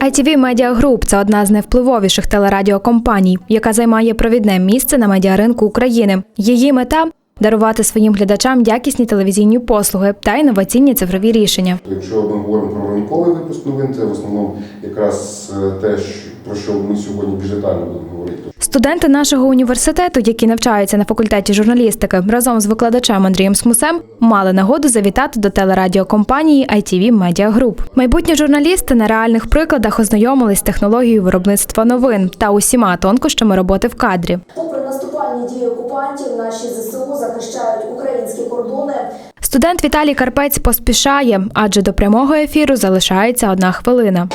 ITV Media Group – це одна з найвпливовіших телерадіокомпаній, яка займає провідне місце на медіаринку України. Її мета дарувати своїм глядачам якісні телевізійні послуги та інноваційні цифрові рішення. Якщо ми говоримо про ранковий випуск новин, це в основному якраз е, те, що про що ми сьогодні більш детально будемо говорити. Студенти нашого університету, які навчаються на факультеті журналістики, разом з викладачем Андрієм Смусем, мали нагоду завітати до телерадіокомпанії ITV Media Group. Майбутні журналісти на реальних прикладах ознайомились з технологією виробництва новин та усіма тонкощами роботи в кадрі. Попри наступальні дії окупантів, наші ЗСУ захищають українські кордони. Студент Віталій Карпець поспішає, адже до прямого ефіру залишається одна хвилина.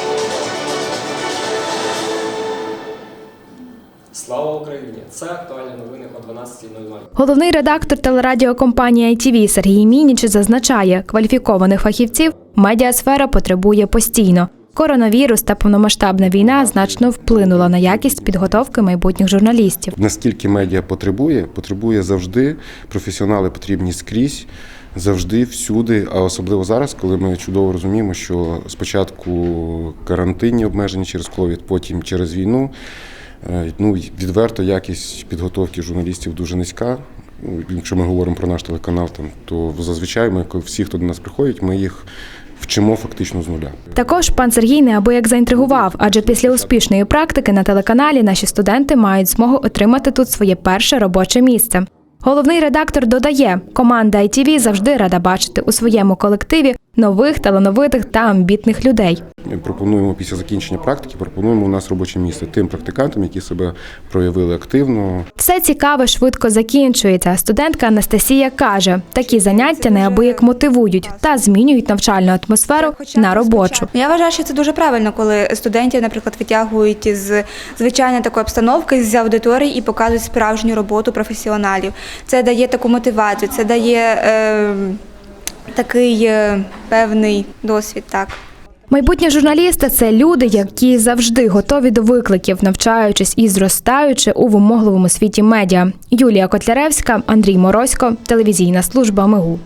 Слава Україні! Це актуальні новини о 12.00. Головний редактор телерадіокомпанії ITV Сергій Мініч зазначає, кваліфікованих фахівців медіасфера потребує постійно. Коронавірус та повномасштабна війна значно вплинула на якість підготовки майбутніх журналістів. Наскільки медіа потребує, потребує завжди. Професіонали потрібні скрізь, завжди, всюди. А особливо зараз, коли ми чудово розуміємо, що спочатку карантинні обмеження через ковід, потім через війну. Е, Ну, відверто якість підготовки журналістів дуже низька. Ну, Якщо ми говоримо про наш телеканал, там то зазвичай ми всі, хто до нас приходять, ми їх вчимо фактично з нуля. Також пан Сергій неабияк заінтригував, адже після успішної практики на телеканалі наші студенти мають змогу отримати тут своє перше робоче місце. Головний редактор додає, команда ITV завжди рада бачити у своєму колективі нових, талановитих та амбітних людей. Ми пропонуємо після закінчення практики, пропонуємо у нас робоче місце тим практикантам, які себе проявили активно. Все цікаве швидко закінчується. Студентка Анастасія каже, такі заняття неабияк мотивують та змінюють навчальну атмосферу на робочу. Я вважаю, що це дуже правильно, коли студентів, наприклад, витягують з звичайної такої обстановки з аудиторії і показують справжню роботу професіоналів. Це дає таку мотивацію, це дає е, такий е, певний досвід. Так. Майбутні журналісти це люди, які завжди готові до викликів, навчаючись і зростаючи у вимогливому світі медіа. Юлія Котляревська, Андрій Морозько, телевізійна служба МИГУ.